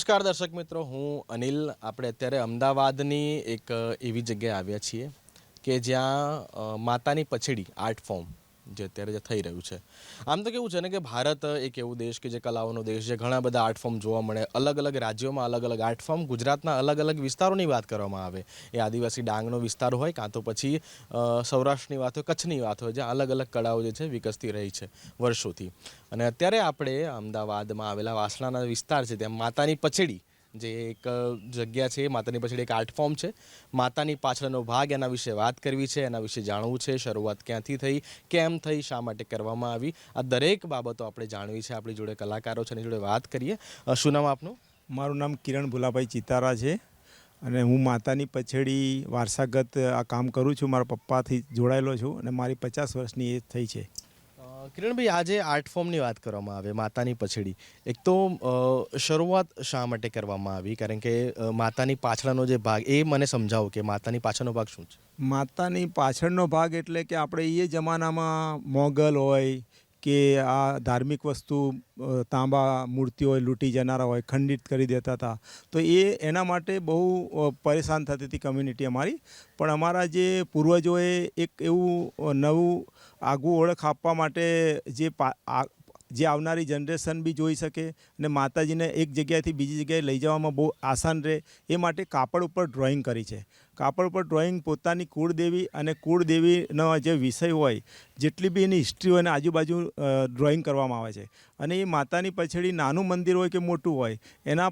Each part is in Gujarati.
નમસ્કાર દર્શક મિત્રો, હું અનિલ. આપણે અત્યારે અમદાવાદની એક એવી જગ્યાએ આવ્યા છીએ કે જ્યાં માતાની પછેડી, આર્ટ ફોર્મ. જે અત્યારે જે થઈ રહ્યું છે. આમ તો કેવું છે ને કે ભારત એક એવું દેશ કે જે કલાઓનો દેશ છે, ઘણા બધા આર્ટ ફોર્મ જોવા મળે. અલગ અલગ રાજ્યોમાં અલગ અલગ આર્ટ ફોર્મ, ગુજરાતના અલગ અલગ વિસ્તારોની વાત કરવામાં આવે. એ આદિવાસી ડાંગનો વિસ્તાર હોય કાં તો પછી સૌરાષ્ટ્રની વાત હોય, કચ્છની વાત હોય, જ્યાં અલગ અલગ કળાઓ જે છે વિકસતી રહી છે વર્ષોથી. અને અત્યારે આપણે અમદાવાદમાં આવેલા વાસણાના વિસ્તાર છે, ત્યાં માતાની પછડી જે એક જગ્યા છે માતાની પછી એક આર્ટ ફોર્મ છે. માતાની પાછળનો ભાગ એના વિશે વાત કરવી છે, એના વિશે જાણવું છે, શરૂઆત ક્યાંથી થઈ, કેમ થઈ, શા માટે કરવામાં આવી, આ દરેક બાબતો આપણે જાણવી છે, આપણી જોડે કલાકારો છે, એની જોડે વાત કરીએ. શું નામ આપનું? મારું નામ કિરણ ભુલાભાઈ ચિતારા છે અને હું માતાની પછેડી વારસાગત આ કામ કરું છું. મારા પપ્પાથી જોડાયેલો છું અને મારી પચાસ વર્ષની એજ થઈ છે. કિરણભાઈ, આજે આર્ટ ફોર્મની વાત કરવામાં આવે, માતાની પછડી. એક તો શરૂઆત શા માટે કરવામાં આવી? કારણ કે માતાની પાછળનો જે ભાગ, એ મને સમજાવો કે માતાની પાછળનો ભાગ શું છે? માતાની પાછળનો ભાગ એટલે કે આપણે એ જમાનામાં મોગલ હોય કે આ ધાર્મિક વસ્તુ તાંબા તાંબા મૂર્તિઓ લૂંટી જનારા હોય, ખંડિત કરી દેતા હતા. તો એ એના માટે બહુ પરેશાન થતી હતી કમ્યુનિટી અમારી. પણ અમારા જે પૂર્વજોએ એક એવું નવું આગવું ઓળખ આપવા માટે જે જે આવનારી જનરેશન બી જોઈ શકે અને માતાજીને એક જગ્યાએથી બીજી જગ્યાએ લઈ જવામાં બહુ આસાન રહે એ માટે કાપડ ઉપર ડ્રોઈંગ કરી છે. કાપડ ઉપર ડ્રોઈંગ પોતાની કુળદેવી અને કુળદેવીનો જે વિષય હોય, જેટલી બી એની હિસ્ટ્રી હોય ને આજુબાજુ ડ્રોઈંગ કરવામાં આવે છે. અને એ માતાની પછેડી નાનું મંદિર હોય કે મોટું હોય, એના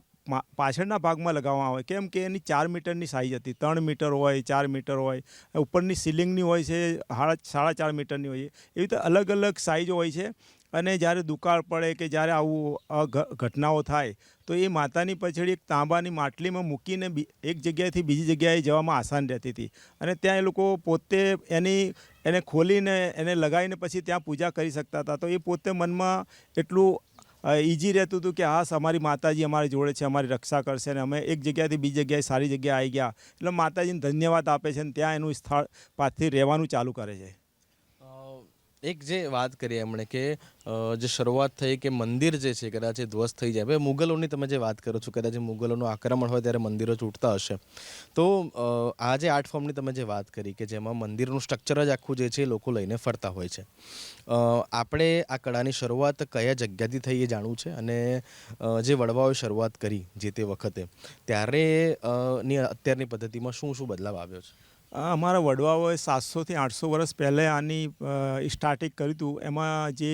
પાછળના ભાગમાં લગાવવામાં આવે. કેમ કે એની ચાર મીટરની સાઇઝ હતી. ત્રણ મીટર હોય, ચાર મીટર હોય ઉપરની સિલિંગની હોય છે સાડા ચાર મીટરની હોય છે. એવી રીતે અલગ અલગ સાઇઝ હોય છે. અને જ્યારે દુકાળ પડે કે જ્યારે આવું ઘટનાઓ થાય, તો એ માતાની પછડી એક તાંબાની માટલીમાં મૂકીને એક જગ્યાએથી બીજી જગ્યાએ જવામાં આસાન રહેતી હતી. અને ત્યાં એ લોકો પોતે એની, એને ખોલીને, એને લગાવીને પછી ત્યાં પૂજા કરી શકતા હતા. તો એ પોતે મનમાં એટલું ઇઝી રહેતું હતું કે હા અમારી માતાજી અમારી જોડે છે, અમારી રક્ષા કરશે અને અમે એક જગ્યાએથી બીજી જગ્યાએ સારી જગ્યાએ આવી ગયા. એટલે માતાજીને ધન્યવાદ આપે છે અને ત્યાં એનું સ્થળ પાછથી રહેવાનું ચાલુ કરે છે. એક જે વાત કરી એમણે કે જે શરૂઆત થઈ કે મંદિર જે છે કદાચ ધ્વસ્ત થઈ જાય. હવે મુગલોની તમે જે વાત કરો છો, કદાચ મુગલોનું આક્રમણ હોય ત્યારે મંદિરો તૂટતા હશે. તો આ જે આર્ટ ફોર્મની તમે જે વાત કરી કે જેમાં મંદિરનું સ્ટ્રક્ચર જ આખું જે છે લોકો લઈને ફરતા હોય છે. આપણે આ કળાની શરૂઆત કયા જગ્યાથી થઈ એ જાણવું છે? અને જે વડવાઓએ શરૂઆત કરી જે તે વખતે, ત્યારે ની અત્યારની પદ્ધતિમાં શું શું બદલાવ આવ્યો છે? અમારા વડવાઓએ સાતસોથી આઠસો વર્ષ પહેલાં આની સ્ટાર્ટિંગ કર્યું હતું. એમાં જે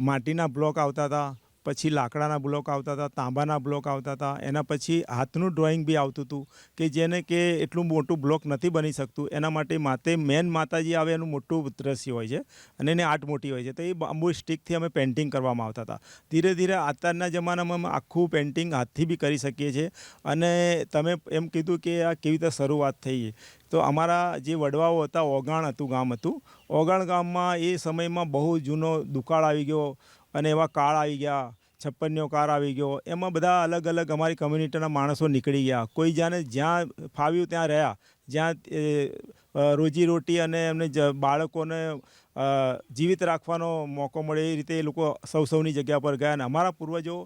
માટીના બ્લોક આવતા હતા, પછી લાકડાના બ્લોક આવતા હતા, તાંબાના બ્લોક આવતા હતા, એના પછી હાથનું ડ્રોઈંગ બી આવતું હતું કે જેને કે એટલું મોટું બ્લોક નથી બની શકતું. એના માટે માતે મેન માતાજી આવે એનું મોટું દ્રશ્ય હોય છે અને એની આર્ટ મોટી હોય છે. તો એ બાંબુ સ્ટિકથી અમે પેઇન્ટિંગ કરવામાં આવતા હતા. ધીરે ધીરે અત્યારના જમાનામાં અમે આખું પેઇન્ટિંગ હાથથી બી કરી શકીએ છીએ. અને તમે એમ કીધું કે આ કેવી રીતે શરૂઆત થઈ તો અમારા જે વડવાઓ હતા, ઓગાણ હતું ગામ હતું. ઓગાણ ગામમાં એ સમયમાં બહુ જૂનો દુકાળ આવી ગયો અને એવા કાળ આવી ગયા છપ્પનિયો કાર આવી ગયો. એમાં બધા અલગ અલગ અમારી કમ્યુનિટીના માણસો નીકળી ગયા. કોઈ જાણે જ્યાં ફાવ્યું ત્યાં રહ્યા. જ્યાં રોજીરોટી અને એમને બાળકોને જીવિત રાખવાનો મોકો મળે એ રીતે એ લોકો સૌ સૌની જગ્યા પર ગયા અને અમારા પૂર્વજો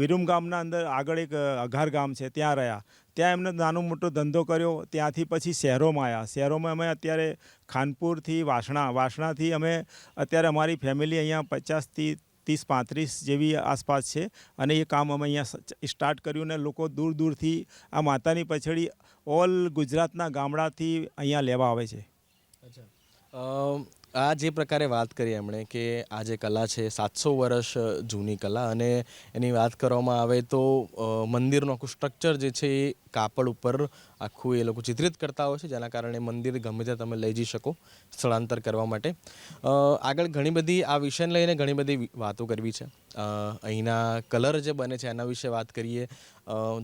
વિરુમ ગામના અંદર આગળ એક અઘાર ગામ છે, ત્યાં રહ્યા. ત્યાં એમને નાનો મોટો ધંધો કર્યો, ત્યાંથી પછી શહેરોમાં આવ્યા શહેરોમાં અમે અત્યારે ખાનપુરથી વાસણા, વાસણાથી અમે અત્યારે અમારી ફેમિલી અહીંયા પચાસથી ત્રીસ પાંત્રીસ જેવી આસપાસ છે. અને એ કામ અમે અહીંયા સ્ટાર્ટ કર્યું ને લોકો દૂર દૂરથી આ માતાની પછડી ઓલ ગુજરાતના ગામડાથી અહીંયા લેવા આવે છે. આ જે પ્રકારે વાત કરી એમણે કે આ જે કલા છે, સાતસો વર્ષ જૂની કલા અને એની વાત કરવામાં આવે તો મંદિરનું આખું સ્ટ્રક્ચર જે છે એ કાપડ ઉપર આખું એ લોકો ચિત્રિત કરતા હોય છે, જેના કારણે મંદિર ગમે ત્યાં તમે લઈ જઈ શકો સ્થળાંતર કરવા માટે. આગળ ઘણી બધી આ વિષયને લઈને ઘણી બધી વાતો કરવી છે. અહીંના કલર જે બને છે એના વિશે વાત કરીએ.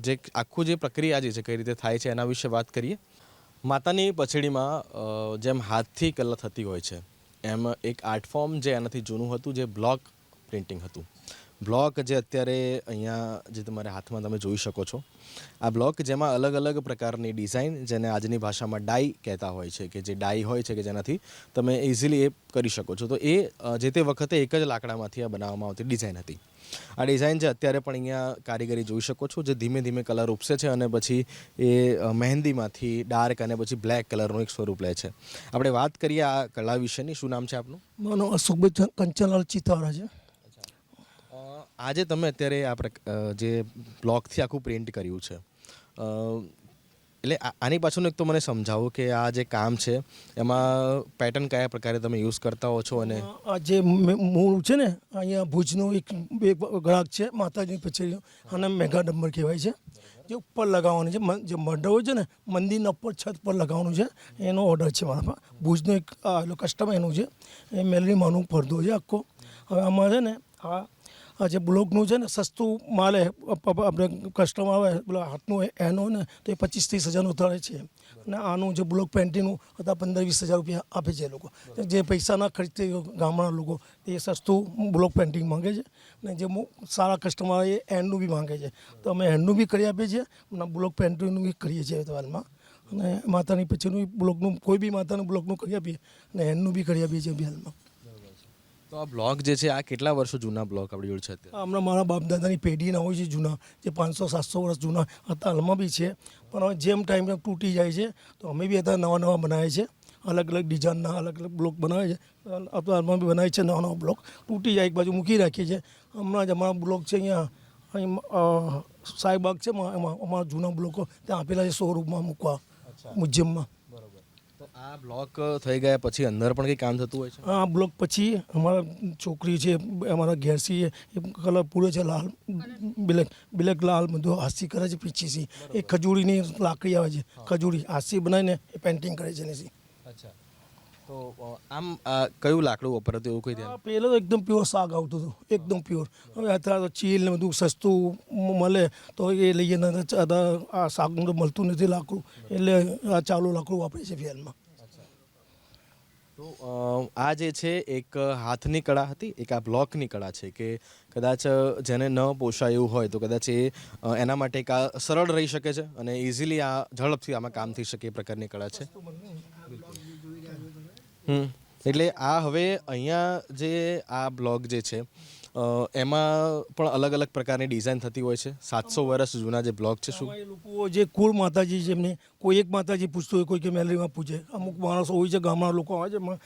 જે આખું જે પ્રક્રિયા જે છે, કઈ રીતે થાય છે એના વિશે વાત કરીએ. માતાની પછડીમાં જેમ હાથથી કલા થતી હોય છે એમ એક આર્ટ ફોર્મ જે એનાથી જૂનું હતું, જે બ્લોક પ્રિન્ટિંગ હતું. બ્લોક જે અત્યારે અહીંયા જે તમારા હાથમાં તમે જોઈ શકો છો, આ બ્લોક જેમાં અલગ અલગ પ્રકારની ડિઝાઇન જેને આજની ભાષામાં ડાઈ કહેતા હોય છે, કે જે ડાઈ હોય છે કે જેનાથી તમે ઇઝીલી એ કરી શકો છો. તો એ જે તે વખતે એક જ લાકડામાંથી આ બનાવવામાં આવતી ડિઝાઇન હતી. આ ડિઝાઇન છે અત્યારે પણ અહીંયા કારીગરી જોઈ શકો છો જે ધીમે ધીમે કલર ઉપસે છે અને પછી એ મહેંદીમાંથી ડાર્ક અને પછી બ્લેક કલરનું એક સ્વરૂપ લે છે. આપણે વાત કરીએ આ કલા વિશેની શું નામ છે આપનું? મારું અશોકભાઈ કંચનલાલ ચિતારા છે. આજે તમે અત્યારે આ જે બ્લોકથી આખું પ્રિન્ટ કર્યું છે. એટલે આની પાછળનું એક તો મને સમજાવો કે આ જે કામ છે, એમાં પેટર્ન કયા પ્રકારે તમે યુઝ કરતા હો છો અને આ જે મૂળ છે ને, અહીંયા ભુજનું એક બે ગ્રાહક છે, માતાજીની પછેડીનો અને મેગા ડમ્બર કહેવાય છે. જે ઉપર લગાવવાનું છે જે મઢ છે ને, મંદિરના ઉપર છત પર લગાવવાનું છે, એનો ઓર્ડર છે મારા ભુજનો એક કસ્ટમર એનું છે, એ મેલરી માનું પડદો છે આખો. હવે આમાં છે ને, આ જે બ્લોકનું છે ને સસ્તું માલે આપણે કસ્ટમર આવે પેલા હાથનું એનો ને તો એ પચીસ ત્રીસ હજારનું ધરે છે અને આનું જે બ્લોક પેન્ટિંગનું હતા પંદર વીસ હજાર રૂપિયા આપે છે એ લોકો. જે પૈસા ના ખર્ચે ગામડાના લોકો એ સસ્તું બ્લોક પેન્ટિંગ માંગે છે. ને જે સારા કસ્ટમર એ એન્ડનું બી માંગે છે. તો અમે એન્ડનું બી કરી આપીએ છીએ અને બ્લોક પેન્ટિંગનું બી કરીએ છીએ હાલમાં અને માતાની પછીનું બ્લોકનું કોઈ બી માતાનું બ્લોકનું કરી આપીએ અને એન્ડનું બી કરી આપીએ છીએ હાલમાં તો આ બ્લોક જે છે આ કેટલા વર્ષો જૂના બ્લોક આપણી જોડે છે અત્યારે? હમણાં મારા બાપ દાદાની પેઢીના હોય છે જૂના જે પાંચસો સાતસો વર્ષ જૂના હતા હાલમાં બી છે. પણ હવે જેમ ટાઈમ તૂટી જાય છે તો અમે બી અત્યારે નવા નવા બનાવીએ છીએ. અલગ અલગ ડિઝાઇનના અલગ અલગ બ્લોક બનાવે છે. અત્યારે હાલમાં બી બનાવીએ છીએ નવા નવા બ્લોક. તૂટી જાય એક બાજુ મૂકી રાખીએ છીએ. હમણાં જ અમારા બ્લોક છે અહીંયા અહીં અ, છે એમાં અમારા જૂના બ્લોકો ત્યાં આપેલા છે શોરૂમમાં મૂકવા મ્યુઝિયમમાં આ બ્લોક થઈ ગયા પછી અંદર પણ કંઈ કામ થતું હોય છે? આ બ્લોક પછી અમારા છોકરી છે અમારા ઘેરસી એ કલર પૂરો છે લાલ બ્લેક બ્લેક લાલ બધું હાસી કરે છે પીછી સી એ ખજૂરીની લાકડી આવે છે ખજૂરી હાસી બનાવીને એ પેન્ટિંગ કરે છે એની. અચ્છા. તો આમ કયું લાકડું વપરાતું એવું કઈ પહેલાં તો એકદમ પ્યોર શાક આવતું હતું એકદમ પ્યોર હવે અત્યારે તો ચીલ ને બધું સસ્તું મળે તો એ લઈએ આ શાકનું મળતું નથી લાકડું. એટલે આ ચાલુ લાકડું વાપરે છે ફિયાલમાં તો આ જે છે એક હાથની કળા હતી, એક આ બ્લોકની કળા છે કે કદાચ જેને ન પોષાય હોય તો કદાચ એ એના માટે એક આ સરળ રહી શકે છે અને ઇઝીલી આ ઝડપથી આમાં કામ થઈ શકે એ પ્રકારની કળા છે. એટલે આ હવે અહીંયા જે આ બ્લોગ જે છે એમાં પણ અલગ અલગ પ્રકારની ડિઝાઇન થતી હોય છે. સાતસો વર્ષ જૂના જે બ્લોક છે શું? લોકો જે કુળ માતાજી છે એમને કોઈ એક માતાજી પૂછતું હોય કોઈ કે મેલરીમાં પૂછે. અમુક માણસો હોય છે ગામના લોકો આવે છે એમાં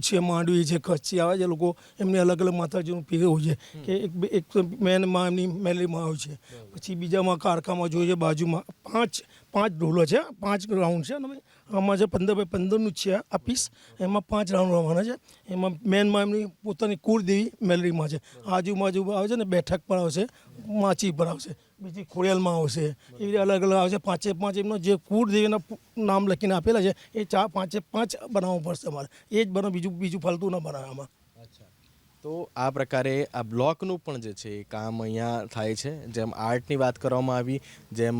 છે માંડવી છે કચ્છી આવે છે લોકો એમને અલગ અલગ માતાજીનું પીવે હોય છે. કે એક એક મેનમાં એમની મેલરીમાં આવે છે. પછી બીજામાં કારકામાં જોઈએ છે બાજુમાં પાંચ પાંચ ઢોલો છે પાંચ રાઉન્ડ છે અને આમાં છે પંદર બાય પંદરનું છે આ પીસ એમાં પાંચ રાઉન્ડ રમવાના છે. એમાં મેનમાં એમની પોતાની કુળદેવી મેલરીમાં છે. આજુબાજુ આવે છે ને, બેઠક પર આવશે માચી પર આવશે બીજી ખોડિયાલમાં આવશે એવી રીતે અલગ અલગ આવશે પાંચે પાંચ એમનો જે કુળદેવીના નામ લખીને આપેલા છે, એ ચાર પાંચે પાંચ બનાવવું પડશે અમારે. એ જ બનાવ બીજું બીજું ફાલતું ના બનાવે આમાં. તો આ પ્રકારે આ બ્લોકનું પણ જે છે એ કામ અહીંયા થાય છે. જેમ આર્ટની વાત કરવામાં આવી, જેમ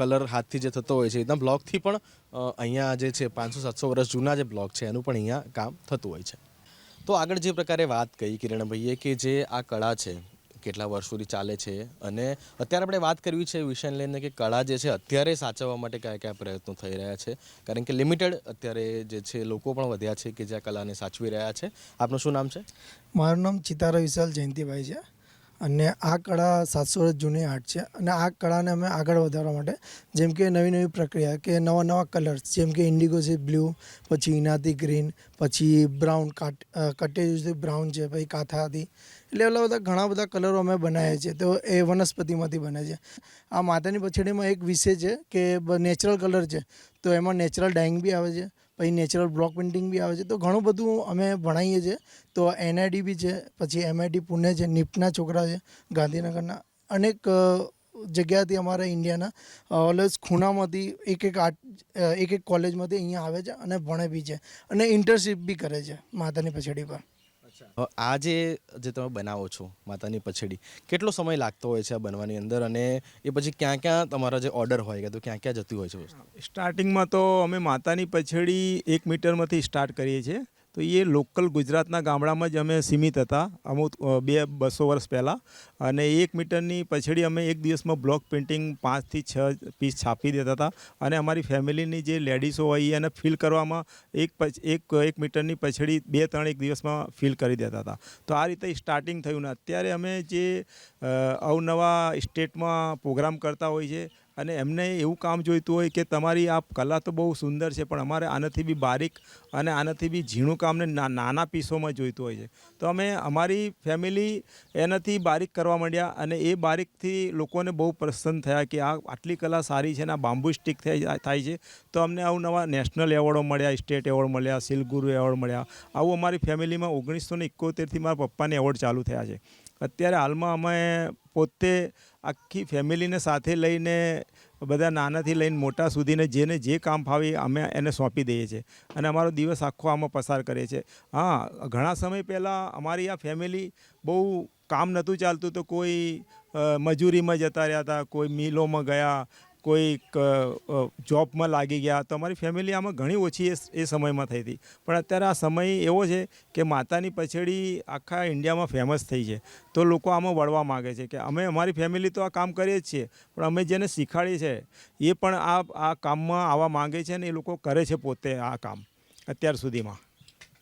કલર હાથથી જે થતો હોય છે એકદમ બ્લોકથી પણ અહીંયા જે છે પાંચસો, સાતસો વર્ષ જૂના જે બ્લોક છે, એનું પણ અહીંયા કામ થતું હોય છે. તો આગળ જે પ્રકારે વાત કહી કિરણભાઈએ કે જે આ કળા છે કેટલા વર્ષોથી ચાલે છે. અને અત્યારે આપણે વાત કરવી છે વિષયને લઈને કે કળા જે છે અત્યારે સાચવવા માટે કયા કયા પ્રયત્નો થઈ રહ્યા છે. કારણ કે લિમિટેડ અત્યારે જે છે લોકો પણ વધ્યા છે કે જે આ કલાને સાચવી રહ્યા છે. આપનું શું નામ છે? મારું નામ ચિતારા વિશાલ જયંતિભાઈ છે. અને આ કળા સાતસો વર્ષ જૂની આર્ટ છે. અને આ કળાને અમે આગળ વધારવા માટે જેમ કે નવી નવી પ્રક્રિયા કે નવા નવા કલર્સ જેમ કે ઇન્ડિગો છે બ્લુ, પછી ઇનાથી ગ્રીન, પછી બ્રાઉન કાટ કટેજ બ્રાઉન છે, પછી કાથા એટલે એટલા બધા ઘણા બધા કલરો અમે બનાવ્યા છે તો એ વનસ્પતિમાંથી બને છે. આ માતાની પછડીમાં એક વિષય છે કે નેચરલ કલર છે. તો એમાં નેચરલ ડાઇંગ બી આવે છે, પછી નેચરલ બ્લોક પેઇન્ટિંગ બી આવે છે. તો ઘણું બધું અમે ભણાવીએ છીએ. તો એનઆઈડી બી છે, પછી એમઆઈટી પુણે છે નિફ્ટના છોકરા છે, ગાંધીનગરના અનેક જગ્યાથી અમારા ઇન્ડિયાના ઓલવેઝ ખૂણામાંથી એક એક આર્ટ એક એક કોલેજમાંથી અહીંયા આવે છે અને ભણે બી છે. અને ઇન્ટર્નશીપ બી કરે છે માતાની પછડી પર. આ જે જે તમે બનાવો છો માતાની પછેડી, કેટલો સમય લાગતો હોય છે આ બનવાની અંદર? અને એ પછી ક્યાં ક્યાં તમારા જે ઓર્ડર હોય કે તો ક્યાં ક્યાં જતી હોય છે સ્ટાર્ટિંગમાં તો અમે માતાની પછેડી એક મીટરમાંથી સ્ટાર્ટ કરીએ છીએ. તો એ લોકલ ગુજરાતના ગામડામાં જ અમે સીમિત હતા. અમુક બે, બસો વર્ષ પહેલાં. અને એક મીટરની પછડી અમે એક દિવસમાં બ્લોક પેઇન્ટિંગ પાંચથી છ પીસ છાપી દેતા હતા. અને અમારી ફેમિલીની જે લેડીઝો હોય એને ફિલ કરવામાં એક એક એક મીટરની પછડી બે, ત્રણ એક દિવસમાં ફિલ કરી દેતા હતા. તો આ રીતે સ્ટાર્ટિંગ થયું ને અત્યારે અમે જે અવનવા સ્ટેટમાં પ્રોગ્રામ કરતા હોય છે અને એમને એવું કામ જોઈતું હોય કે તમારી આ કલા તો બહુ સુંદર છે, પણ અમારે આનાથી બી બારીક અને આનાથી બી ઝીણું કામને નાના પીસોમાં જોઈતું હોય છે. તો અમે અમારી ફેમિલી એનાથી બારીક કરવા માંડ્યા અને એ બારીકથી લોકોને બહુ પ્રસન્ન થયા કે આ આટલી કલા સારી છે ને આ બાંબુ સ્ટિક થાય છે. તો અમને આવું નવા નેશનલ એવોર્ડો મળ્યા સ્ટેટ એવોર્ડ મળ્યા, સિલગુરુ એવોર્ડ મળ્યા. આવું અમારી ફેમિલીમાં ઓગણીસો ને એકોતેરથી મારા પપ્પાને એવોર્ડ ચાલુ થયા છે. અત્યારે હાલમાં અમે પોતે આખી ફેમિલીને સાથે લઈને, બધા નાનાથી લઈને મોટા સુધીને જેને જે કામ ફાવે અમે એને સોંપી દઈએ છીએ. અને અમારો દિવસ આખો આમાં પસાર કરીએ છીએ. હા, ઘણા સમય પહેલાં અમારી આ ફેમિલી બહુ કામ નહોતું ચાલતું તો કોઈ મજૂરીમાં જતા રહ્યા હતા, કોઈ મિલોમાં ગયા કોઈ જોબમાં લાગી ગયા. તો અમારી ફેમિલી આમાં ઘણી ઓછી એ સમયમાં થઈ હતી. પણ અત્યારે આ સમય એવો છે કે માતાની પછેડી આખા ઇન્ડિયામાં ફેમસ થઈ છે. તો લોકો આમાં વળવા માગે છે કે અમે, અમારી ફેમિલી તો આ કામ કરીએ જ છીએ, પણ અમે જેને શીખવાડીએ છીએ એ પણ આ આ કામમાં આવવા માંગે છે ને એ લોકો કરે છે પોતે આ કામ અત્યાર સુધીમાં.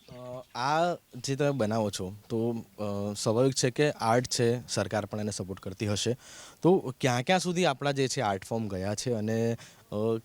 આ જે તમે બનાવો છો, તો સ્વાભાવિક છે કે આર્ટ છે, સરકાર પણ એને સપોર્ટ કરતી હશે. તો ક્યાં ક્યાં સુધી આપણા જે છે આર્ટ ફોર્મ ગયા છે અને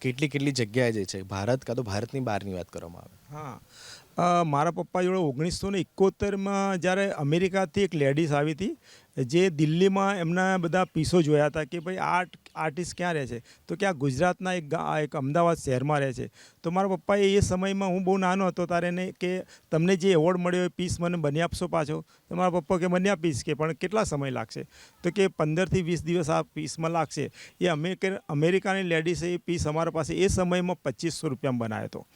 કેટલી કેટલી જગ્યાએ જે છે ભારત કાં તો ભારતની બહારની વાત કરવામાં આવે? હા. મારા પપ્પા જોડે ઓગણીસો ને એકોતેરમાં જ્યારે અમેરિકાથી એક લેડીઝ આવી હતી જે દિલ્હીમાં એમના બધા પીસો જોયા હતા કે ભાઈ આર્ટ આર્ટિસ્ટ ક્યાં રહે છે? તો કે આ ગુજરાતના એક ગા- એક અમદાવાદ શહેરમાં રહે છે. તો મારા પપ્પાએ એ સમયમાં હું બહુ નાનો હતો તારે એને કે તમને જે એવોર્ડ મળ્યો એ પીસ મને બની આપશો પાછો? તો મારા પપ્પા કે બની આપીશ કે પણ કેટલા સમય લાગશે? તો કે પંદરથી વીસ દિવસ આ પીસમાં લાગશે. એ અમેરિકન અમેરિકાની લેડીઝે એ પીસ અમારા પાસે એ સમયમાં પચીસો રૂપિયામાં બનાવ્યો હતો.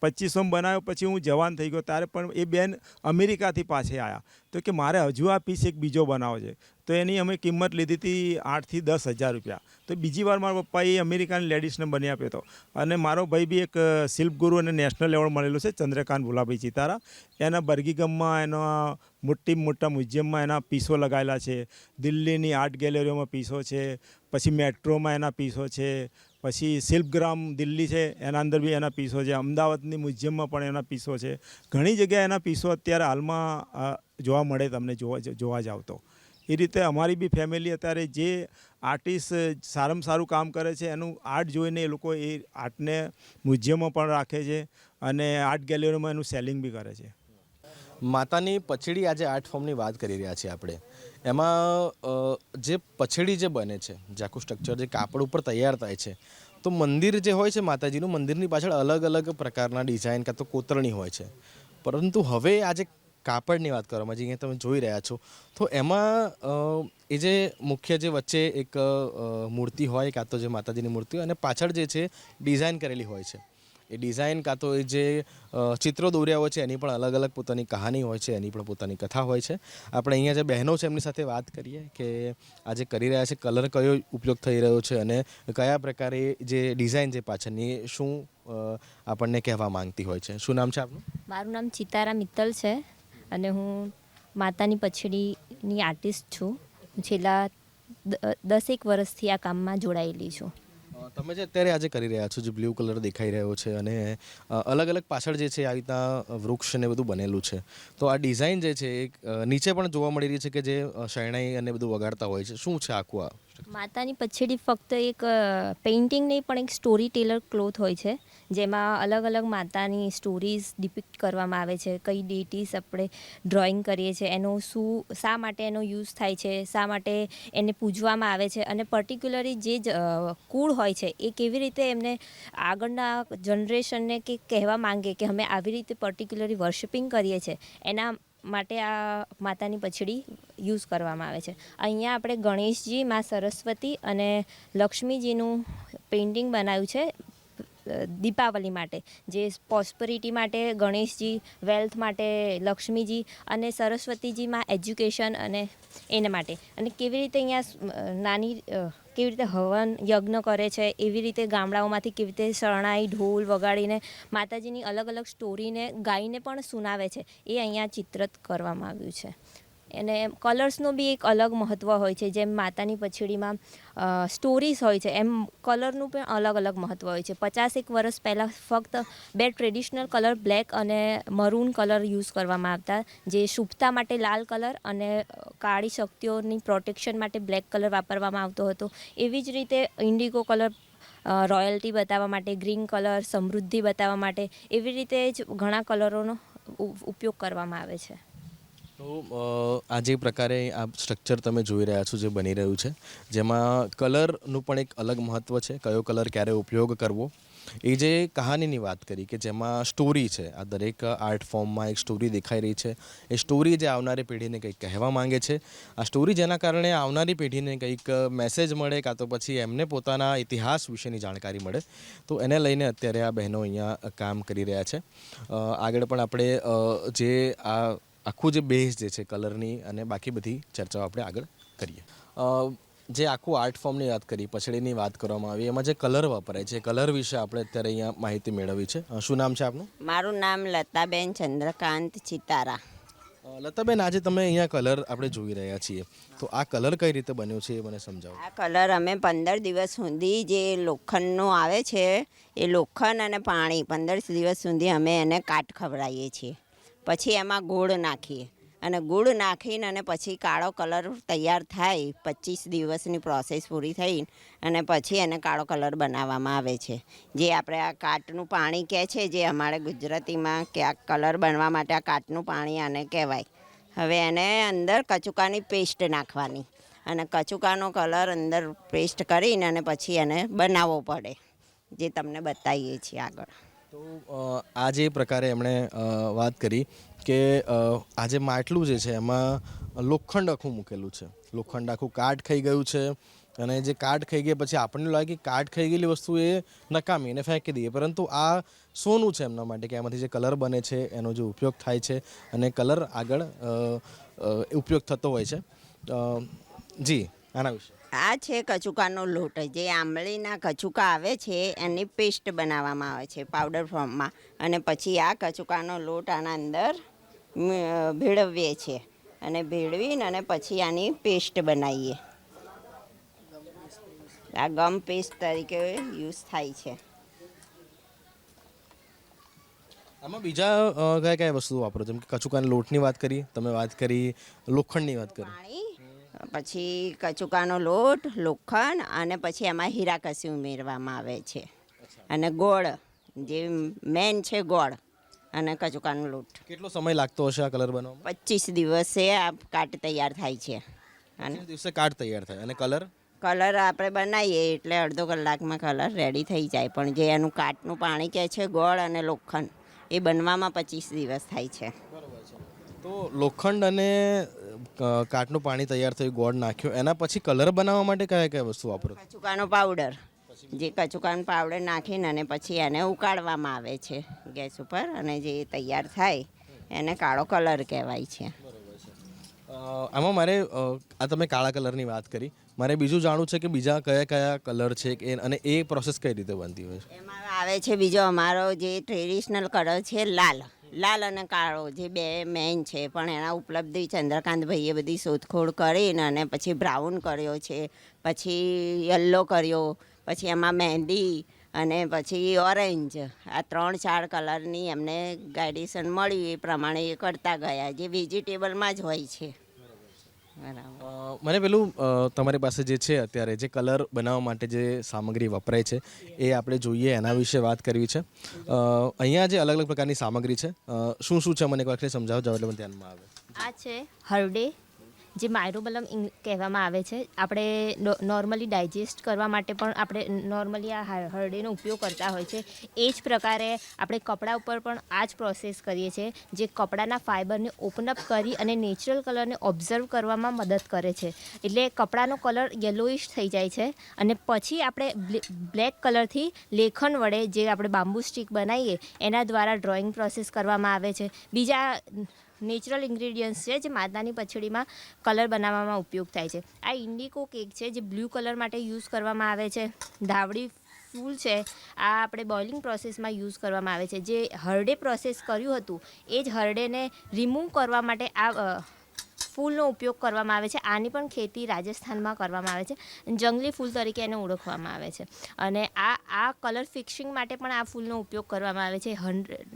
પચીસોમાં બનાવ્યો પછી હું જવાન થઈ ગયો ત્યારે પણ એ બેન અમેરિકાથી પાછે આવ્યા તો કે મારે હજુ આ પીસ એક બીજો બનાવો છે. તો એની અમે કિંમત લીધી હતી આઠથી દસ હજાર રૂપિયા. તો બીજી વાર મારા પપ્પાએ અમેરિકાની લેડીઝને બની આપ્યો હતો. અને મારો ભાઈ બી એક શિલ્પ ગુરુ અને નેશનલ એવોર્ડ મળેલો છે ચંદ્રકાંત ભુલાભાઈ ચિતારા એના બર્ગીગમમાં, એના મોટી મોટા મ્યુઝિયમમાં એના પીસો લગાવેલા છે. દિલ્હીની આર્ટ ગેલેરીઓમાં પીસો છે, પછી મેટ્રોમાં એના પીસો છે, પછી શિલ્પગ્રામ દિલ્હી છે, એના અંદર બી એના પીસો છે. અમદાવાદની મ્યુઝિયમમાં પણ એના પીસો છે. ઘણી જગ્યાએ એના પીસો અત્યારે હાલમાં જોવા મળે તમને જોવા જોવા જાવ તો. એ રીતે અમારી બી ફેમિલી અત્યારે જે આર્ટિસ્ટ સારામાં સારું કામ કરે છે, એનું આર્ટ જોઈને એ લોકો એ આર્ટને મ્યુઝિયમમાં પણ રાખે છે અને આર્ટ ગેલેરીમાં એનું સેલિંગ બી કરે છે. માતાની પછડી આજે આર્ટ ફોર્મની વાત કરી રહ્યા છીએ આપણે. એમાં જે પછડી જે બને છે આખું સ્ટ્રક્ચર જે કાપડ ઉપર તૈયાર થાય છે, તો મંદિર જે હોય છે માતાજીનું, મંદિરની પાછળ અલગ અલગ પ્રકારના ડિઝાઇન કાં તો કોતરણી હોય છે. પરંતુ હવે આજે કાપડની વાત કરવામાં, જે તમે જોઈ રહ્યા છો. તો એમાં એ જે મુખ્ય જે વચ્ચે એક મૂર્તિ હોય, કાં તો જે માતાજીની મૂર્તિ હોય, અને પાછળ જે છે, ડિઝાઇન કરેલી હોય છે. એ ડિઝાઇન કાં તો એ જે ચિત્રો દોર્યા હોય છે, એની પણ અલગ અલગ પોતાની કહાની હોય છે, એની પણ પોતાની કથા હોય છે. આપણે અહીંયા જે બહેનો છે, એમની સાથે વાત કરીએ કે આજે કરી રહ્યા છે, કલર કયો ઉપયોગ થઈ રહ્યો છે, અને કયા પ્રકારે જે ડિઝાઇન છે પાછળની, શું આપણને કહેવા માંગતી હોય છે. શું નામ છે આપનું? મારું નામ ચિતારા મિત્તલ છે. અને હું માતાની પછડીની આર્ટિસ્ટ છું. છેલ્લા દસેક વર્ષથી આ કામમાં જોડાયેલી છું. તમે જે અત્યારે આજે કરી રહ્યા છો જે બ્લુ કલર દેખાઈ રહ્યો છે અને અલગ અલગ પાછળ જે છે આવી રીતના વૃક્ષ ને બધું બનેલું છે. તો આ ડિઝાઇન જે છે એ નીચે પણ જોવા મળી રહી છે કે જે શરણાઈ અને બધું વગાડતા હોય છે. શું છે આખું આ માતાની પછેડી ફક્ત એક પેઇન્ટિંગ નહીં પણ એક સ્ટોરી ટેલર ક્લોથ હોય છે. જેમાં અલગ અલગ માતાની સ્ટોરીઝ ડિપિક્ટ કરવામાં આવે છે, કઈ ડેટીસ આપણે ડ્રોઈંગ કરીએ છીએ, એનો શું, શા માટે એનો યુઝ થાય છે, શા માટે એને પૂજવામાં આવે છે અને પર્ટિક્યુલરી જે કુળ હોય છે, એ કેવી રીતે એમને આગળના જનરેશનને કે કહેવા માંગે કે અમે આવી રીતે પર્ટિક્યુલરી વર્શિપિંગ કરીએ છીએ, એના માટે આ માતાની પછડી યુઝ કરવામાં આવે છે. અહીંયા આપણે ગણેશજી, મા સરસ્વતી અને લક્ષ્મીજીનું પેઇન્ટિંગ બનાવ્યું છે દીપાવલી માટે, જે પોસ્પરિટી માટે, ગણેશજી, વેલ્થ માટે, લક્ષ્મીજી અને સરસ્વતીજીમાં એજ્યુકેશન અને એના માટે. અને કેવી રીતે અહીંયા નાની કેવી રીતે હવન યજ્ઞ કરે છે, એવી રીતે ગામડાઓમાંથી કેવી રીતે શરણાઈ, ઢોલ વગાડીને માતાજીની અલગ અલગ સ્ટોરીને ગાઈને પણ સુનાવે છે, એ અહીંયા ચિત્રિત કરવામાં આવ્યું છે. અને કલર્સનું બી એક અલગ મહત્ત્વ હોય છે. જેમ માતાની પછેડીમાં સ્ટોરીઝ હોય છે, એમ કલરનું પણ અલગ અલગ મહત્ત્વ હોય છે. પચાસેક વર્ષ પહેલાં ફક્ત બે ટ્રેડિશનલ કલર બ્લેક અને મરૂન કલર યુઝ કરવામાં આવતા. જે શુભતા માટે લાલ કલર અને કાળી શક્તિઓની પ્રોટેક્શન માટે બ્લેક કલર વાપરવામાં આવતો હતો. એવી જ રીતે ઇન્ડિગો કલર રોયલ્ટી બતાવવા માટે ગ્રીન કલર સમૃદ્ધિ બતાવવા માટે, એવી રીતે જ ઘણા કલરોનો ઉપયોગ કરવામાં આવે છે. તો આ જે પ્રકારે આ સ્ટ્રક્ચર તમે જોઈ રહ્યા છો જે બની રહ્યું છે, જેમાં કલરનું પણ એક અલગ મહત્ત્વ છે, કયો કલર ક્યારે ઉપયોગ કરવો. એ જે કહાનીની વાત કરી કે જેમાં સ્ટોરી છે, આ દરેક આર્ટ ફોર્મમાં એક સ્ટોરી દેખાઈ રહી છે. એ સ્ટોરી જે આવનારી પેઢીને કંઈક કહેવા માંગે છે. આ સ્ટોરી જેના કારણે આવનારી પેઢીને કંઈક મેસેજ મળે, કાં તો પછી એમને પોતાના ઇતિહાસ વિશેની જાણકારી મળે. તો એને લઈને અત્યારે આ બહેનો અહીંયા કામ કરી રહ્યા છે. આગળ પણ આપણે જે આ આખું જે બેઝ જે છે કલરની અને બાકી બધી ચર્ચાઓ આપણે આગળ કરીએ. જે આખું આર્ટ ફોર્મની વાત કરી પછડીની વાત કરવામાં આવી એમાં જે કલર વપરાય છે કલર વિશે આપણે અત્યારે અહીંયા માહિતી મેળવી છે. શું નામ છે આપનું? મારું નામ લતાબેન ચંદ્રકાંત ચિતારા. લતાબેન આજે તમે અહીંયા કલર આપણે જોઈ રહ્યા છીએ. તો આ કલર કઈ રીતે બન્યો છે એ મને સમજાવો. આ કલર અમે પંદર દિવસ સુધી જે લોખંડનું આવે છે એ લોખંડ અને પાણી પંદર દિવસ સુધી અમે એને કાટ ખવડાવીએ છીએ. પછી એમાં ગોળ નાખીએ. અને ગોળ નાખીને અને પછી કાળો કલર તૈયાર થાય, પચીસ દિવસની પ્રોસેસ પૂરી થઈ અને પછી એને કાળો કલર બનાવવામાં આવે છે. જે આપણે આ કાટનું પાણી કહે છે જે અમારે ગુજરાતીમાં કે આ કલર બનવા માટે આ કાટનું પાણી આને કહેવાય. હવે એને અંદર કચુકાની પેસ્ટ નાખવાની અને કચુકાનો કલર અંદર પેસ્ટ કરીને અને પછી એને બનાવવો પડે, જે તમને બતાવીએ છીએ આગળ. તો આ જે પ્રકારે એમણે વાત કરી કે આજે માટલું જે છે એમાં લોખંડ આખું મૂકેલું છે. લોખંડ આખું કાટ ખાઈ ગયું છે અને જે કાટ ખાઈ ગયા પછી આપણને લાગે કે કાટ ખાઈ ગયેલી વસ્તુ એ નકામી એને ફેંકી દઈએ. પરંતુ આ સોનું છે એમના માટે કે એમાંથી જે કલર બને છે, એનો જે ઉપયોગ થાય છે અને કલર આગળ ઉપયોગ થતો હોય છે. જી, આના વિશે. આ છે કચુકાનો લોટ. જે આંબલીના કચુકા આવે છે એની પેસ્ટ બનાવવામાં આવે છે પાવડર ફોર્મમાં. અને પછી આ કચુકાનો લોટ આના અંદર ભેળવીએ છીએ. અને ભેળવીને અને પછી આની પેસ્ટ બનાવીએ. આ ગમ પેસ્ટ તરીકે યુઝ થાય છે. આમાં બીજા કયા કયા વસ્તુ વાપરો? જેમ કે કચુકાના લોટની વાત કરી તમે વાત કરી લોખંડની વાત કરી. પછી કચુકાનો લોટ લોખંડ અને પછી એમાં હીરાકસી ઉમેરવામાં આવે છે. અને ગોળ જે મેન છે ગોળ અને કચુકાનો લોટ. કેટલો સમય લાગતો હશે આ કલર બનાવવામાં? પચીસ દિવસે આ કાટ તૈયાર થાય છે. અને દિવસે કાટ તૈયાર થાય. અને કલર? કલર આપણે બનાવીએ એટલે અડધો કલાકમાં કલર રેડી થઈ જાય. પણ જે એનું કાટનું પાણી કહે છે ગોળ અને લોખંડ એ બનવામાં પચીસ દિવસ થાય છે. બરાબર છે. તો લોખંડ અને કાટનું પાણી તૈયાર થયું ગોળ નાખ્યો. એના પછી કલર બનાવવા માટે કયા કયા વસ્તુ વાપરો કચુકાનો પાવડર. જે કચુકાનો પાવડર નાખીને અને પછી એને ઉકાળવામાં આવે છે ગેસ ઉપર અને જે તૈયાર થાય એને કાળો કલર કહેવાય છે. આમાં મારે આ તમે કાળા કલરની વાત કરી. મારે બીજું જાણવું છે કે બીજા કયા કયા કલર છે કે અને એ પ્રોસેસ કઈ રીતે બનતી હોય છે? એમાં આવે છે બીજો અમારો જે ટ્રેડિશનલ કલર છે લાલ. લાલ અને કાળો જે બે મેઇન છે, પણ એના ઉપલબ્ધિ ચંદ્રકાંતભાઈએ બધી શોધખોળ કરીને અને પછી બ્રાઉન કર્યો છે, પછી યલો કર્યો, પછી એમાં મહેંદી અને પછી ઓરેન્જ આ ત્રણ ચાર કલરની એમને ગાઈડેશન મળી એ પ્રમાણે એ કરતા ગયા, જે વેજીટેબલમાં જ હોય છે. મને પેલું તમારી પાસે જે છે અત્યારે જે કલર બનાવવા માટે જે સામગ્રી વપરાય છે એ આપણે જોઈએ એના વિશે વાત કરવી છે. અહીંયા જે અલગ અલગ પ્રકારની સામગ્રી છે શું શું છે? મને એક વખતે સમજાવજો એટલે મને ધ્યાનમાં આવે. આ છે હરડે જે માયરોબલમ કહેવામાં આવે છે, આપણે નોર્મલી ડાયજેસ્ટ કરવા માટે પણ આપણે નોર્મલી આ હરડેનો ઉપયોગ કરતા હોય છે. એ જ પ્રકારે આપણે કપડાં ઉપર પણ આ જ પ્રોસેસ કરીએ છીએ, જે કપડાના ફાઇબરને ઓપન અપ કરી અને નેચરલ કલરને ઓબ્ઝર્વ કરવામાં મદદ કરે છે. એટલે કપડાનો કલર યલોઇશ થઈ જાય છે અને પછી આપણે બ્લેક કલરથી લેખન વડે જે આપણે બાંબુ સ્ટિક બનાવીએ, એના દ્વારા ડ્રોઈંગ પ્રોસેસ કરવામાં આવે છે. બીજા નેચરલ ઇન્ગ્રેડિયન્ટ્સ છે જે માતાની પછડીમાં કલર બનાવવામાં ઉપયોગ થાય છે. આ ઇન્ડિકો કેક છે જે બ્લુ કલર માટે યુઝ કરવામાં આવે છે. ધાવડી ફૂલ છે. આ આપણે બોઇલિંગ પ્રોસેસમાં યુઝ કરવામાં આવે છે. જે હરડે પ્રોસેસ કર્યું હતું, એ જ હરડેને રિમૂવ કરવા માટે આ ફૂલનો ઉપયોગ કરવામાં આવે છે. આની પણ ખેતી રાજસ્થાનમાં કરવામાં આવે છે. જંગલી ફૂલ તરીકે એને ઓળખવામાં આવે છે. અને આ આ કલર ફિક્સિંગ માટે પણ આ ફૂલનો ઉપયોગ કરવામાં આવે છે. હંડ્રેડ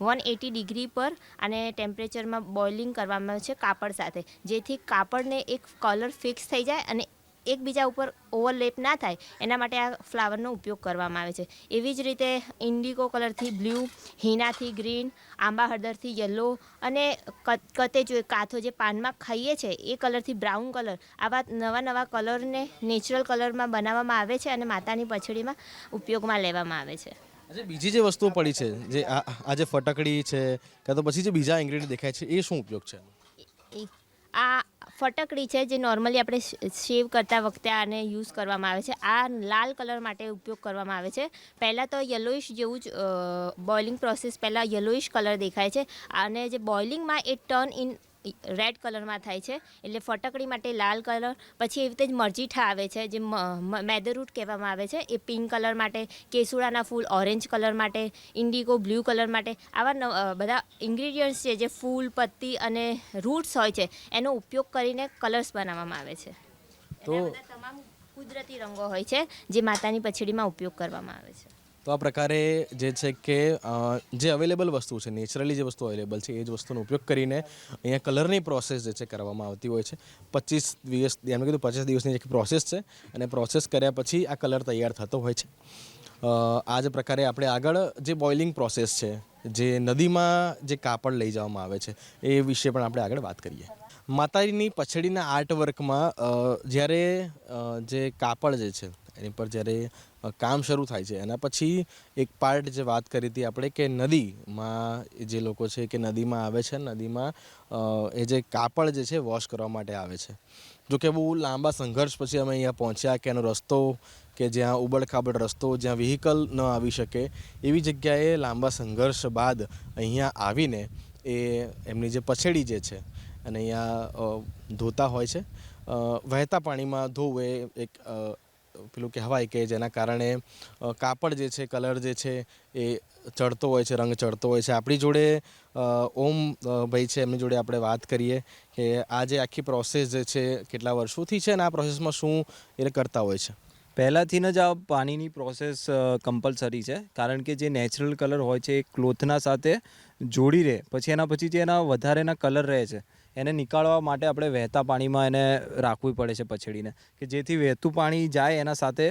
વન એટી ડિગ્રી પર અને ટેમ્પરેચરમાં બોઇલિંગ કરવામાં આવે છે કાપડ સાથે. જેથી કાપડને એક કલર ફિક્સ થઈ જાય અને એકબીજા ઉપર ઓવરલેપ ના થાય, એના માટે આ ફ્લાવરનો ઉપયોગ કરવામાં આવે છે. એવી જ રીતે ઇન્ડિગો કલરથી બ્લુ, હીનાથી ગ્રીન, આંબા હળદરથી યલો અને ક- કતે જો કાથો જે પાનમાં ખાઈએ છે, એ કલરથી બ્રાઉન કલર. આવા નવા નવા કલરને નેચરલ કલરમાં બનાવવામાં આવે છે અને માતાની પછડીમાં ઉપયોગમાં લેવામાં આવે છે. આજે બીજી જે વસ્તુઓ પડી છે, જે આ જે ફટકડી છે, કાં તો પછી જે બીજા ઇન્ગ્રેડિયન્ટ દેખાય છે, એ શું ઉપયોગ છે? આ ફટકડી છે જે નોર્મલી આપણે શેવ કરતા વખતે આને યુઝ કરવામાં આવે છે. આ લાલ કલર માટે ઉપયોગ કરવામાં આવે છે. પહેલાં તો યલોઇશ જેવું જ બોઇલિંગ પ્રોસેસ પહેલાં યલોઇશ કલર દેખાય છે. અને જે બોઇલિંગમાં એ ટર્ન ઇન રેડ કલરમાં થાય છે. એટલે ફટકડી માટે લાલ કલર પછી એવી રીતે જ મરજીઠા આવે છે જે મેદરૂટ કહેવામાં આવે છે. એ પિંક કલર માટે કેસુડાના ફૂલ ઓરેન્જ કલર માટે ઇન્ડિગો બ્લુ કલર માટે. આવા બધા ઇન્ગ્રીડિયન્ટ્સ છે જે ફૂલ પત્તી અને રૂટ્સ હોય છે એનો ઉપયોગ કરીને કલર્સ બનાવવામાં આવે છે. તો- તમામ કુદરતી રંગો હોય છે જે માતાની પછડીમાં ઉપયોગ કરવામાં આવે છે. તો આ પ્રકારે જે છે કે જે અવેલેબલ વસ્તુ છે નેચરલી જે વસ્તુ અવેલેબલ છે, એ જ વસ્તુનો ઉપયોગ કરીને અહીંયા કલરની પ્રોસેસ જે છે કરવામાં આવતી હોય છે. પચીસ દિવસ, એમ કીધું પચીસ દિવસની જે પ્રોસેસ છે, અને પ્રોસેસ કર્યા પછી આ કલર તૈયાર થતો હોય છે. આ જ પ્રકારે આપણે આગળ જે બોઇલિંગ પ્રોસેસ છે, જે નદીમાં જે કાપડ લઈ જવામાં આવે છે, એ વિશે પણ આપણે આગળ વાત કરીએ. માતાજીની પછડીના આર્ટ વર્કમાં જ્યારે જે કાપડ જે છે, એની પર જ્યારે કામ શરૂ થાય છે. એના પછી એક પાર્ટ જે વાત કરી હતી આપણે કે નદીમાં જે લોકો છે કે નદીમાં આવે છે, નદીમાં એ જે કાપડ જે છે વોશ કરવા માટે આવે છે. જો કે બહુ લાંબા સંઘર્ષ પછી અમે અહીંયા પહોંચ્યા કે એનો રસ્તો કે જ્યાં ઉબડખાબડ રસ્તો, જ્યાં વ્હીકલ ન આવી શકે, એવી જગ્યાએ લાંબા સંઘર્ષ બાદ અહીંયા આવીને એ એમની જે પછેડી જે છે અને અહીંયા ધોતા હોય છે. વહેતા પાણીમાં ધોવું એ એક પેલું કહેવાય કે જેના કારણે કાપડ જે છે, કલર જે છે, એ ચડતો હોય છે, રંગ ચડતો હોય છે. આપણી જોડે ઓમ ભાઈ છે, એમની જોડે આપણે વાત કરીએ કે આ જે આખી પ્રોસેસ જે છે, કેટલા વર્ષોથી છે અને આ પ્રોસેસમાં શું એ કરતા હોય છે? પહેલાંથી જ આ પાણીની પ્રોસેસ કમ્પલસરી છે. કારણ કે જે નેચરલ કલર હોય છે એ ક્લોથના સાથે જોડી રહે. પછી એના પછી જે એના વધારેના કલર રહે છે. એને નીકાળવા માટે આપણે વહેતા પાણીમાં એને રાખવું પડે છે પછડીને. કે જેથી વહેતું પાણી જાય એના સાથે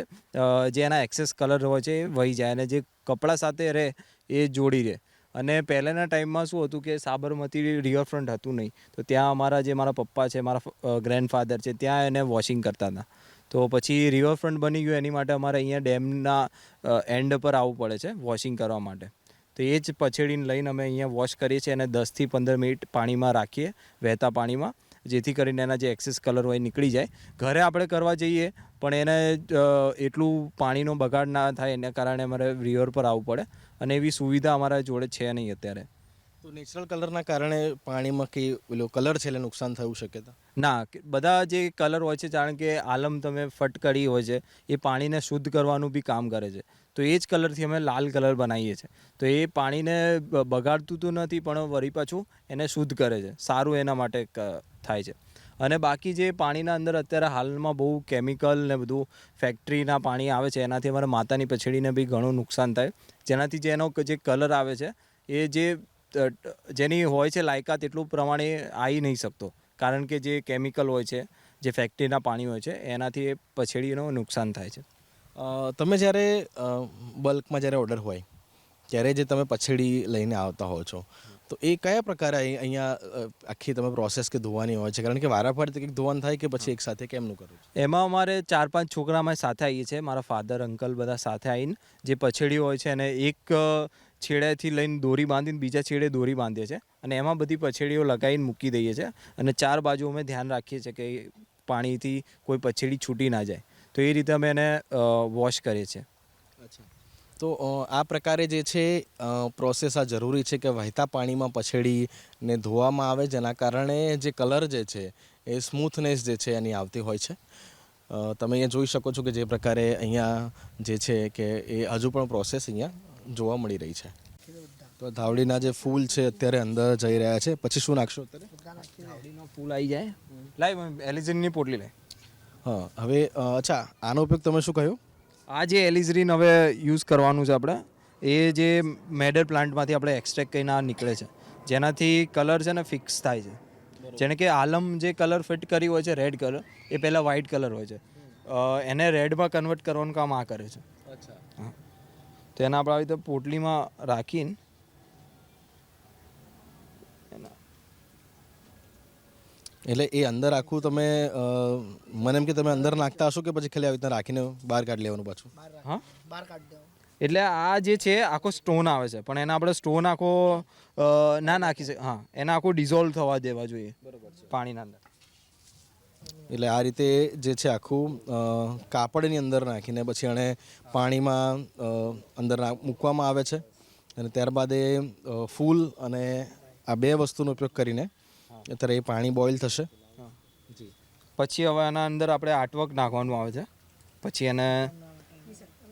જે એના એક્સેસ કલર હોય છે એ વહી જાય અને જે કપડાં સાથે રહે એ જોડી રહે. અને પહેલાંના ટાઈમમાં શું હતું કે સાબરમતી રિવરફ્રન્ટ હતું નહીં, તો ત્યાં અમારા જે મારા પપ્પા છે, મારા ગ્રેન્ડફાધર છે, ત્યાં એને વોશિંગ કરતા હતા. તો પછી રિવરફ્રન્ટ બની ગયું, એની માટે અમારે અહીંયા ડેમના એન્ડ પર આવવું પડે છે વોશિંગ કરવા માટે. તો એ જ પછેડીને લઈને અમે અહીંયા વોશ કરીએ છીએ અને દસથી પંદર મિનિટ પાણીમાં રાખીએ, વહેતા પાણીમાં, જેથી કરીને એના જે એક્સેસ કલર હોય નીકળી જાય. ઘરે આપણે કરવા જઈએ, પણ એને એટલું પાણીનો બગાડ ના થાય, એના કારણે અમારે રિવર પર આવવું પડે. અને એવી સુવિધા અમારા જોડે છે નહીં અત્યારે. તો નેચરલ કલરના કારણે પાણીમાં કઈ ઓલો કલર છે એટલે નુકસાન થયું શકે તો? ના બધા જે કલર હોય છે, જાણે કે આલમ તમે ફટકડી હોય છે, એ પાણીને શુદ્ધ કરવાનું બી કામ કરે છે. તો એ જ કલરથી અમે લાલ કલર બનાવીએ છીએ તો એ પાણીને બગાડતું તો નથી, પણ વળી પાછું એને શુદ્ધ કરે છે. સારું એના માટે થાય છે. અને બાકી જે પાણીના અંદર અત્યારે હાલમાં બહુ કેમિકલ ને બધું ફેક્ટરીના પાણી આવે છે, એનાથી અમારા માતાની પછેડીને બી ઘણું નુકસાન થાય. જેનાથી જે એનો જે કલર આવે છે, એ જે જેની હોય છે લાયકાત એટલું પ્રમાણે આવી નહીં શકતો. કારણ કે જે કેમિકલ હોય છે જે ફેક્ટરીના પાણી હોય છે એનાથી એ પછેડીનું નુકસાન થાય છે. તમે જ્યારે બલ્કમાં જ્યારે ઓર્ડર હોય ત્યારે જે તમે પછેડી લઈને આવતા હો છો તો એ કયા પ્રકારે અહીં- અહીંયા આખી તમે પ્રોસેસ કે ધોવાની હોય છે? કારણ કે વારાફરતી કંઈક ધોવાનું થાય કે પછી એક સાથે કેમનું કરવું એમાં અમારે ચાર પાંચ છોકરા અમે સાથે આવીએ છીએ. મારા ફાધર અંકલ બધા સાથે આવીને જે પછેડી હોય છે અને એક છેડેથી લઈને દોરી બાંધીને બીજા છેડે દોરી બાંધીએ છીએ અને એમાં બધી પછેડીઓ લગાવીને મૂકી દઈએ છીએ અને ચાર બાજુ અમે ધ્યાન રાખીએ છીએ કે પાણીથી કોઈ પછેડી છૂટી ના જાય. તો એ રીતે અમે એને વોશ કરીએ છીએ. અચ્છા. તો આ પ્રકારે જે છે પ્રોસેસ આ જરૂરી છે કે વહેતા પાણીમાં પછેડીને ધોવામાં આવે જેના કારણે જે કલર જે છે એ સ્મૂથનેસ જે છે એની આવતી હોય છે. તમે અહીંયા જોઈ શકો છો કે જે પ્રકારે અહીંયા જે છે કે એ હજુ પણ પ્રોસેસ અહીંયા જોવા મળી રહી છે. તો ધાવડીના જે ફૂલ છે અત્યારે અંદર જઈ રહ્યા છે. પછી શું નાખશો અત્યારે? ધાવડીનો ફૂલ આવી જાય. લાઈવ એલિઝરીની પોટલી લાઈ. હા હવે અચ્છા આનો ઉપયોગ તમે શું કહ્યું? આ જે એલિઝરીન હવે યુઝ કરવાનું છે આપણે એ જે મેડર પ્લાન્ટમાંથી આપણે એક્સટ્રેક્ટ કરીને આ નીકળે છે. જેનાથી કલર છે ને ફિક્સ થાય છે. જેને કે આલમ જે કલર ફિટ કરી હોય છે રેડ કલર એ પહેલાં વ્હાઇટ કલર હોય છે. એને રેડમાં કન્વર્ટ કરવાનું કામ આ કરે છે. તો એને આપણે આવી રીતે પોટલીમાં રાખીને એટલે એ અંદર આખું તમે મને એમ કે તમે અંદર નાખતા હશો કે પછી ખાલી આવી રીતના રાખીને બહાર કાઢી લેવાનું પાછું? હા? બહાર કાઢી દેવાનું. એટલે આ જે છે આખો સ્ટોન આવે છે. પણ એને આપણે સ્ટોન આખો ના નાખી શકે હા એને આખો ડિઝોલ્વ થવા દેવા જોઈએ. પાણીના અંદર. એટલે આ રીતે જે છે આખું કાપડની અંદર નાખીને પછી એણે પાણીમાં અંદર મૂકવામાં આવે છે. અને ત્યારબાદ એ ફૂલ અને આ બે વસ્તુનો ઉપયોગ કરીને અત્યારે એ પાણી બોઇલ થશે. પછી હવે એના અંદર આપણે આર્ટવર્ક નાખવાનું આવે છે. પછી એને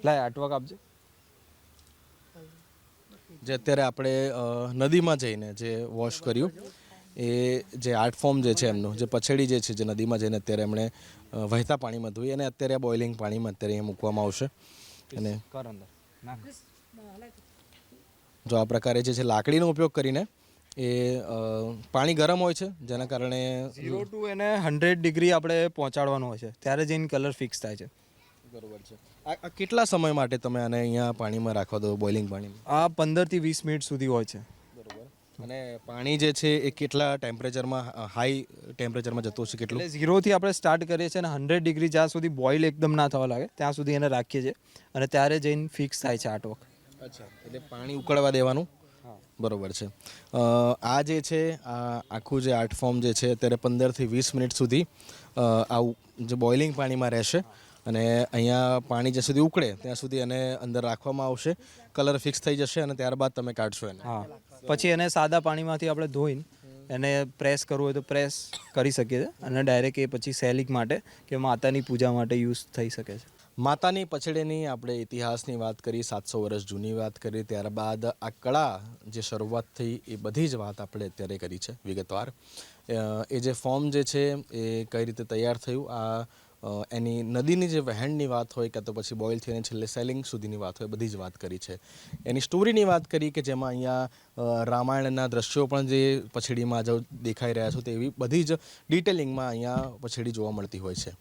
લાય આર્ટવર્ક આપજો. જે અત્યારે આપણે નદીમાં જઈને જે વોશ કર્યું એ જે આર્ટ ફોર્મ જે છે એમનું જે પછેડી જે છે જે નદીમાં જઈને અત્યારે એમણે વહેતા પાણીમાં ધોઈ અને અત્યારે આ બોઇલિંગ પાણીમાં અત્યારે અહીંયા મૂકવામાં આવશે. અને જો આ પ્રકારે જે છે લાકડીનો ઉપયોગ કરીને એ પાણી ગરમ હોય છે જેના કારણે ઝીરો ટુ એને હંડ્રેડ ડિગ્રી આપણે પહોંચાડવાનું હોય છે ત્યારે જઈને કલર ફિક્સ થાય છે. બરોબર છે. આ કેટલા સમય માટે તમે આને અહીંયા પાણીમાં રાખવા દો બોઇલિંગ પાણીમાં? આ પંદરથી વીસ મિનિટ સુધી હોય છે. અને પાણી જે છે એ કેટલા ટેમ્પરેચરમાં હાઈ ટેમ્પરેચરમાં જતું હશે કેટલું? ઝીરોથી આપણે સ્ટાર્ટ કરીએ છીએ અને હંડ્રેડ ડિગ્રી જ્યાં સુધી બોઇલ એકદમ ના થવા લાગે ત્યાં સુધી એને રાખીએ છીએ. અને ત્યારે જઈને ફિક્સ થાય છે આર્ટવર્ક અચ્છા એટલે પાણી ઉકળવા દેવાનું? બરોબર છે. આ જે છે આ આખું જે આર્ટ ફોર્મ જે છે અત્યારે પંદરથી વીસ મિનિટ સુધી આવું જે બોઇલિંગ પાણીમાં રહેશે. અને અહીંયા પાણી જ્યાં સુધી ઉકળે ત્યાં સુધી એને અંદર રાખવામાં આવશે. કલર ફિક્સ થઈ જશે અને ત્યારબાદ તમે કાઢશો એને. હા. પછી એને સાદા પાણીમાંથી આપણે ધોઈને એને પ્રેસ કરવું હોય તો પ્રેસ કરી શકીએ છીએ અને ડાયરેક્ટ એ પછી સેલિક માટે કે માતાની પૂજા માટે યુઝ થઈ શકે છે. માતાની પછડેની આપણે ઇતિહાસની વાત કરી સાતસો વર્ષ જૂની વાત કરી ત્યારબાદ આ કળા જે શરૂઆત થઈ એ બધી જ વાત આપણે અત્યારે કરી છે વિગતવાર. એ જે ફોર્મ જે છે એ કઈ રીતે તૈયાર થયું આ એની નદીની જે વહેણની વાત હોય કાં તો પછી બોઇલ થઈને છેલ્લે સેલિંગ સુધીની વાત હોય, બધી જ વાત કરી છે. એની સ્ટોરીની વાત કરી કે જેમાં અહીંયા રામાયણના દ્રશ્યો પણ જે પછીડીમાં જો દેખાઈ રહ્યા છો તેવી બધી જ ડિટેલિંગમાં અહીંયા પછીડી જોવા મળતી હોય છે.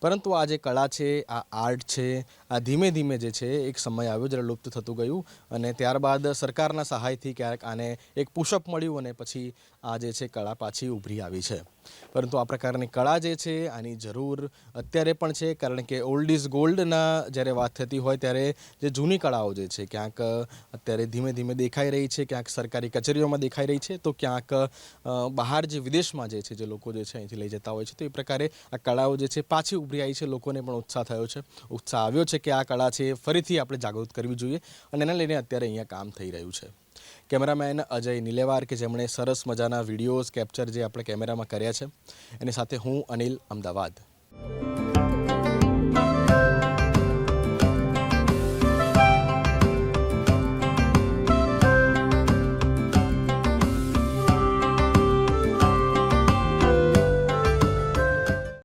પરંતુ આ જે કળા છે, આ આર્ટ છે, આ ધીમે ધીમે જે છે, એક સમય આવ્યો જ્યારે લુપ્ત થતું ગયું અને ત્યારબાદ સરકારના સહાયથી ક્યારેક આને એક પુશઅપ મળ્યું અને પછી આ જે છે કળા પાછી ઉભરી આવી છે. પરંતુ આ પ્રકારની કળા જે છે, આની જરૂર અત્યારે પણ છે, કારણ કે ઓલ્ડ ઇઝ ગોલ્ડના જ્યારે વાત થતી હોય ત્યારે જે જૂની કળાઓ જે છે, ક્યાંક અત્યારે ધીમે ધીમે દેખાઈ રહી છે, ક્યાંક સરકારી કચેરીઓમાં દેખાઈ રહી છે, તો ક્યાંક બહાર જે વિદેશમાં જે છે, જે લોકો જે છે અહીંથી લઈ જતા હોય છે, તો એ પ્રકારે આ કળાઓ જે છે પાછી ઉભરી આવી છે, લોકોને પણ ઉત્સાહ થયો છે. ઉત્સાહ આવ્યો છે કે આ કળા છે ફરીથી આપણે જાગૃત કરવી જોઈએ અને એને લઈને અત્યારે અહીંયા કામ થઈ રહ્યું છે. કેમેરામેન અજય નિલેવાર કે જેમણે સરસ મજાના વિડીયોઝ કેપ્ચર જે આપણે કેમેરામાં કર્યા છે. એની સાથે હું અનિલ અમદાવાદ.